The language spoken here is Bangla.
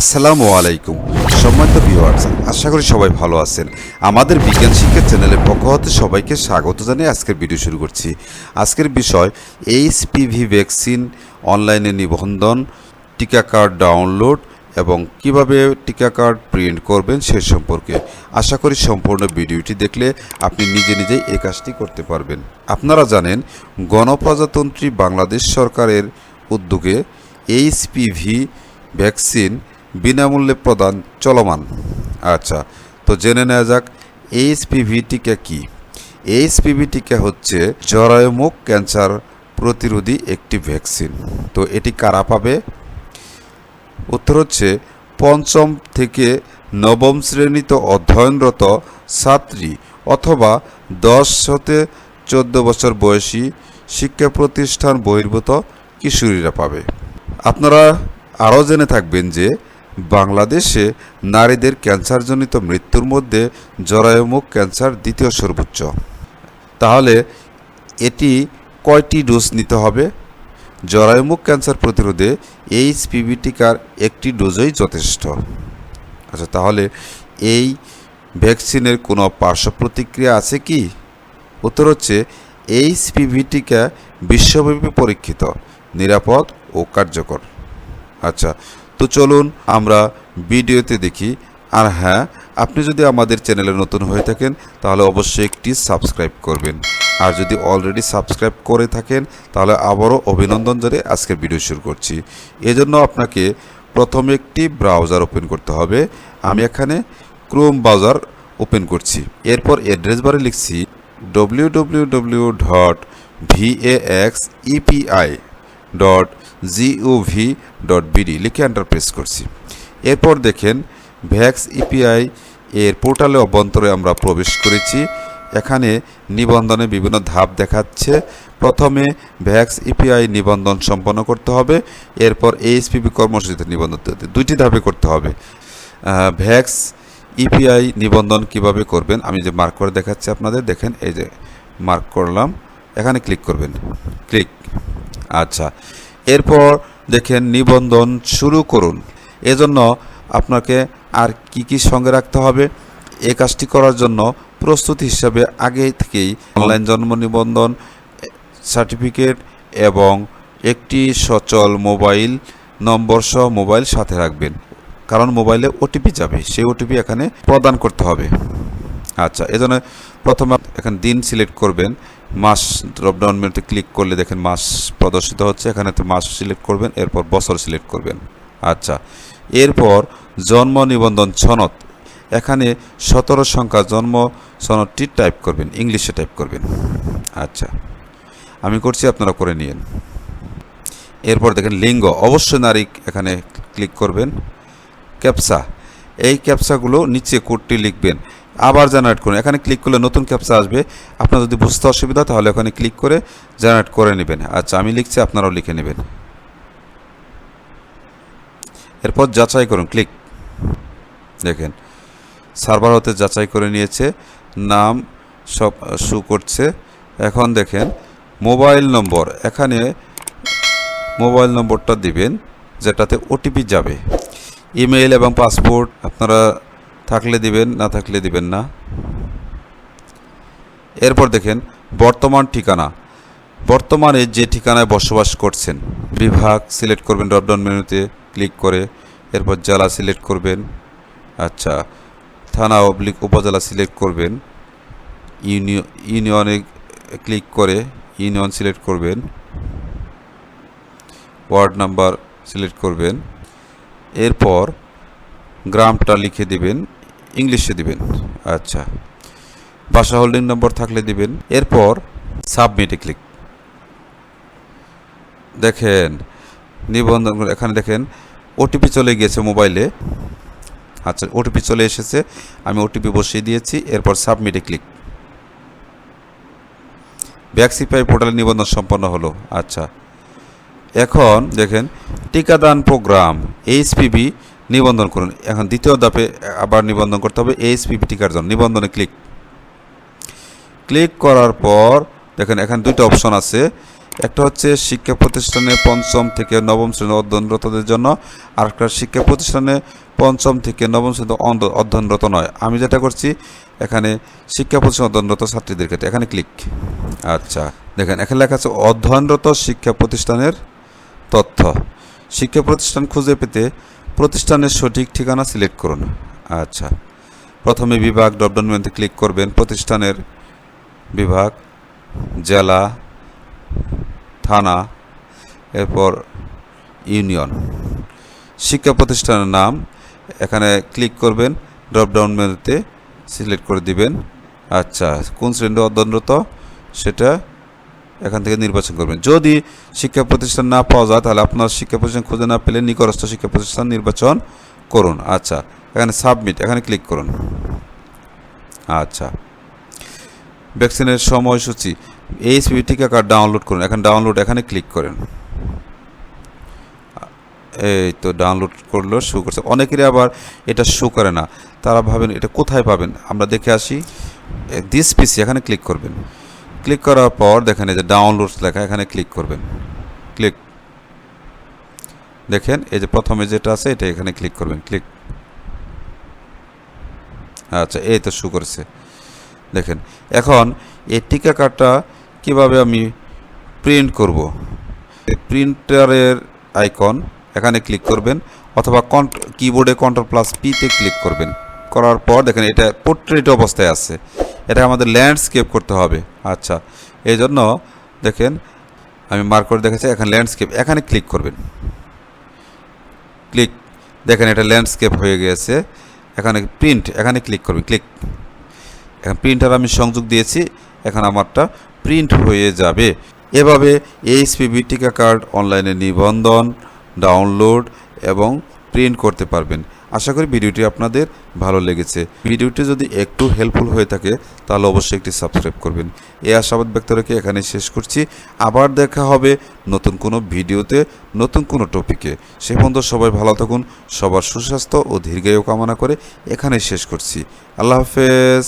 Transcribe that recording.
আসসালামু আলাইকুম। সম্মানিত ভিউয়ার্স, আশা করি সবাই ভালো আছেন। আমাদের বিজ্ঞান শিক্ষা চ্যানেলের পক্ষ হতে সবাইকে স্বাগত জানিয়ে আজকের ভিডিও শুরু করছি। আজকের বিষয় এইচ এইচপিভি ভ্যাকসিন অনলাইনে নিবন্ধন, টিকা কার্ড ডাউনলোড এবং কীভাবে টিকা কার্ড প্রিন্ট করবেন সে সম্পর্কে। আশা করি সম্পূর্ণ ভিডিওটি দেখলে আপনি নিজে নিজেই এই কাজটি করতে পারবেন। আপনারা জানেন, গণপ্রজাতন্ত্রী বাংলাদেশ সরকারের উদ্যোগে এইচপিভি ভ্যাকসিন বিনামূল্যে প্রদান চলমান। আচ্ছা তো জেনে নেওয়া যাক এইচপিভি টিকা কি? এইচপিভি টিকা হচ্ছে জরায়ুমুখ ক্যান্সার প্রতিরোধী একটি ভ্যাকসিন। তো এটি কারা পাবে? উত্তর হচ্ছে, পঞ্চম থেকে নবম শ্রেণীতে অধ্যয়নরত ছাত্রী অথবা দশ হতে চোদ্দ বছর বয়সী শিক্ষা প্রতিষ্ঠান বহির্ভূত কিশোরীরা পাবে। আপনারা আরও জেনে থাকবেন যে বাংলাদেশে নারীদের ক্যান্সারজনিত মৃত্যুর মধ্যে জরায়ুমুখ ক্যান্সার দ্বিতীয় সর্বোচ্চ। তাহলে এটি কয়টি ডোজ নিতে হবে? জরায়ুমুখ ক্যান্সার প্রতিরোধে এইচপিভি টিকার একটি ডোজই যথেষ্ট। আচ্ছা তাহলে এই ভ্যাকসিনের কোনো পার্শ্ব প্রতিক্রিয়া আছে কি? উত্তর হচ্ছে, এইচপিভি টিকা বিশ্বব্যাপী পরীক্ষিত, নিরাপদ ও কার্যকর। আচ্ছা তো চলুন আমরা ভিডিওতে দেখি। আর হ্যাঁ আপনি যদি আমাদের চ্যানেলে নতুন হয়ে থাকেন, তাহলে অবশ্যই একটি সাবস্ক্রাইব করবেন। আর যদি অলরেডি সাবস্ক্রাইব করে থাকেন, তাহলে আবারও অভিনন্দন জানিয়ে আজকের ভিডিও শুরু করছি। এজন্য আপনাকে প্রথমে একটি ব্রাউজার ওপেন করতে হবে। আমি এখানে ক্রোম ব্রাউজার ওপেন করছি। এরপর অ্যাড্রেস বারে লিখছি W W W dot VAX EPI dot GOV dot BD লিখে এন্টার প্রেস করছি। এরপর দেখেন ভ্যাক্স ইপিআই এর পোর্টালে অভ্যন্তরে আমরা প্রবেশ করেছি। এখানে নিবন্ধনে বিভিন্ন ধাপ দেখাচ্ছে। প্রথমে ভ্যাক্স ইপিআই নিবন্ধন সম্পন্ন করতে হবে। এরপর এইচপিপি কর্মসূচিতে নিবন্ধন। দুইটি ধাপে করতে হবে। ভ্যাক্স ইপিআই নিবন্ধন কীভাবে করবেন? আমি যে মার্ক করে দেখাচ্ছি আপনাদের, দেখেন, এই যে মার্ক করলাম। এখানে ক্লিক করবেন। ক্লিক আচ্ছা। এরপর দেখেন নিবন্ধন শুরু করুন। এজন্য আপনাকে আর কি কি সঙ্গে রাখতে হবে? এই কাজটি করার জন্য প্রস্তুতি হিসাবে আগে থেকেই অনলাইন জন্ম নিবন্ধন সার্টিফিকেট এবং একটি সচল মোবাইল নম্বর সহ মোবাইল সাথে রাখবেন। কারণ মোবাইলে ওটিপি যাবে, সেই ওটিপি এখানে প্রদান করতে হবে। আচ্ছা এজন্য প্রথমে এখানে দিন সিলেক্ট করবেন। মাস ড্রপডাউন মেনুতে ক্লিক করলে দেখেন মাস প্রদর্শিত হচ্ছে। এখানে মাস সিলেক্ট করবেন, এরপর বছর সিলেক্ট করবেন। আচ্ছা এরপর জন্ম নিবন্ধন সনদ। এখানে সতেরো সংখ্যা জন্ম সনদটি টাইপ করবেন, ইংলিশে টাইপ করবেন। আচ্ছা আমি করছি, আপনারা করে নিন এরপর দেখেন লিঙ্গ, অবশ্যই নারী এখানে ক্লিক করবেন। ক্যাপসা, এই ক্যাপসাগুলো নিচে কোডটি লিখবেন। আবার জেনারেট করুন। এখানে ক্লিক করলে নতুন ক্যাপসা আসবে। আপনার যদি বুঝতে অসুবিধা তাহলে ওখানে ক্লিক করে জেনারেট করে নেবেন। আচ্ছা আমি লিখছি, আপনারাও লিখে নেবেন। এরপর যাচাই করুন ক্লিক দেখেন সার্ভার হতে যাচাই করে নিয়েছে, নাম সব শু করছে। এখন দেখেন মোবাইল নম্বর এখানে মোবাইল নম্বরটা দিবেন, যেটাতে ওটিপি যাবে। ইমেইল এবং পাসপোর্ট আপনারা থাকলে দিবেন, না থাকলে দিবেন না। এরপর দেখেন, বর্তমান ঠিকানা। বর্তমানে যে ঠিকানায় বসবাস করছেন, বিভাগ সিলেক্ট করবেন ড্রপডাউন মেনুতে ক্লিক করে, এরপর জেলা সিলেক্ট করবেন আচ্ছা থানা অবলিক উপজেলা সিলেক্ট করবেন ইউনিয়ন ইউনিয়নে ক্লিক করে ইউনিয়ন সিলেক্ট করবেন, ওয়ার্ড নাম্বার সিলেক্ট করবেন, এরপর গ্রামটা লিখে দিবেন ইংলিশে দিবেন। আচ্ছা। বাসা হোল্ডিং নম্বর থাকলে দিবেন। এরপর সাবমিটে ক্লিক দেখেন নিবন্ধন এখানে দেখেন ওটিপি চলে গিয়েছে মোবাইলে আচ্ছা ওটিপি চলে এসেছে। আমি ওটিপি বসিয়ে দিয়েছি, এরপর সাবমিটে ক্লিক ভ্যাক্সিফাই পোর্টালে নিবন্ধন সম্পন্ন হলো। আচ্ছা। এখন দেখেন, টিকাদান প্রোগ্রাম এইচপিভি নিবন্ধন করুন। এখন দ্বিতীয় ধাপে আবার নিবন্ধন করতে হবে এইচপিভি টিকার জন্য? নিবন্ধনে ক্লিক ক্লিক করার পর, দেখেন এখানে দুইটা অপশন আছে। একটা হচ্ছে শিক্ষা প্রতিষ্ঠানে পঞ্চম থেকে নবম শ্রেণি অধ্যয়নরতদের জন্য আর একটা শিক্ষা প্রতিষ্ঠানে পঞ্চম থেকে নবম শ্রেণি অধ্যয়নরত নয়। আমি যেটা করছি, এখানে শিক্ষা প্রতিষ্ঠান অধ্যয়নরত ছাত্রীদের ক্ষেত্রে, এখানে ক্লিক আচ্ছা দেখেন এখানে লেখা আছে অধ্যয়নরত শিক্ষা প্রতিষ্ঠানের তথ্য। শিক্ষা প্রতিষ্ঠান খুঁজে পেতে প্রতিষ্ঠানের সঠিক ঠিকানা সিলেক্ট করুন। আচ্ছা। প্রথমে বিভাগ ড্রপডাউন মেনুতে ক্লিক করবেন। প্রতিষ্ঠানের বিভাগ, জেলা, থানা, এরপর ইউনিয়ন। শিক্ষা প্রতিষ্ঠানের নাম, এখানে ক্লিক করবেন। ড্রপডাউন মেনুতে সিলেক্ট করে দিবেন। আচ্ছা কোন শ্রেণি অধ্যয়নরত? সেটা এখান থেকে নির্বাচন করবেন। যদি শিক্ষা প্রতিষ্ঠান না পাওয়া যায়, তাহলে আপনার শিক্ষা প্রতিষ্ঠান খুঁজে না পেলে নিকটস্থ শিক্ষা প্রতিষ্ঠান নির্বাচন করুন। আচ্ছা এখানে সাবমিট এখানে ক্লিক করুন। আচ্ছা ভ্যাকসিনের সময়সূচি এইচপিভি টিকা কার্ড ডাউনলোড করুন। এখন ডাউনলোড এখানে ক্লিক করেন। এই তো ডাউনলোড করল শো করছে। অনেকেরই আবার এটা শো করে না। তারা ভাবেন এটা কোথায় পাবেন? আমরা দেখে আসি। দিস পিসি এখানে ক্লিক করবেন। ক্লিক করার পর দেখেন এই যে ডাউনলোডস লেখা, এখানে ক্লিক করবেন। ক্লিক। দেখেন এই যে প্রথমে যেটা আছে, এটা এখানে ক্লিক করবেন। ক্লিক। আচ্ছা এই তো শু করেছে। দেখেন, এখন এই টিকা কার্ডটা কীভাবে আমি প্রিন্ট করব? প্রিন্টারের আইকন, এখানে ক্লিক করবেন, অথবা কন্ট কিবোর্ডে কন্ট্রোল প্লাস পিতে ক্লিক করবেন। করার পর দেখেন এটা পোর্ট্রেট অবস্থায় আছে। এটা আমাদের ল্যান্ডস্কেপ করতে হবে। আচ্ছা এই জন্য দেখেন, আমি মার্ক করে দেখেছি এখানে ল্যান্ডস্কেপ এখানে ক্লিক করবেন। ক্লিক দেখেন এটা ল্যান্ডস্কেপ হয়ে গেছে। এখানে প্রিন্ট এখানে ক্লিক করবেন ক্লিক এখন প্রিন্টার আমি সংযোগ দিয়েছি, এখন আমারটা প্রিন্ট হয়ে যাবে। এভাবে এইচপিবি টিকা কার্ড অনলাইনে নিবন্ধন ডাউনলোড এবং প্রিন্ট করতে পারবেন। আশা করি ভিডিওটি আপনাদের ভালো লেগেছে। ভিডিওটি যদি একটু হেল্পফুল হয়ে থাকে, তাহলে অবশ্যই একটি সাবস্ক্রাইব করবেন। এই আশাবাদ ব্যক্ত রেখে এখানে শেষ করছি। আবার দেখা হবে নতুন কোনো ভিডিওতে, নতুন কোনো টপিকে সে পর্যন্ত সবাই ভালো থাকুন, সবার সুস্বাস্থ্য ও দীর্ঘায়ু কামনা করে এখানে শেষ করছি। আল্লাহ হাফেজ।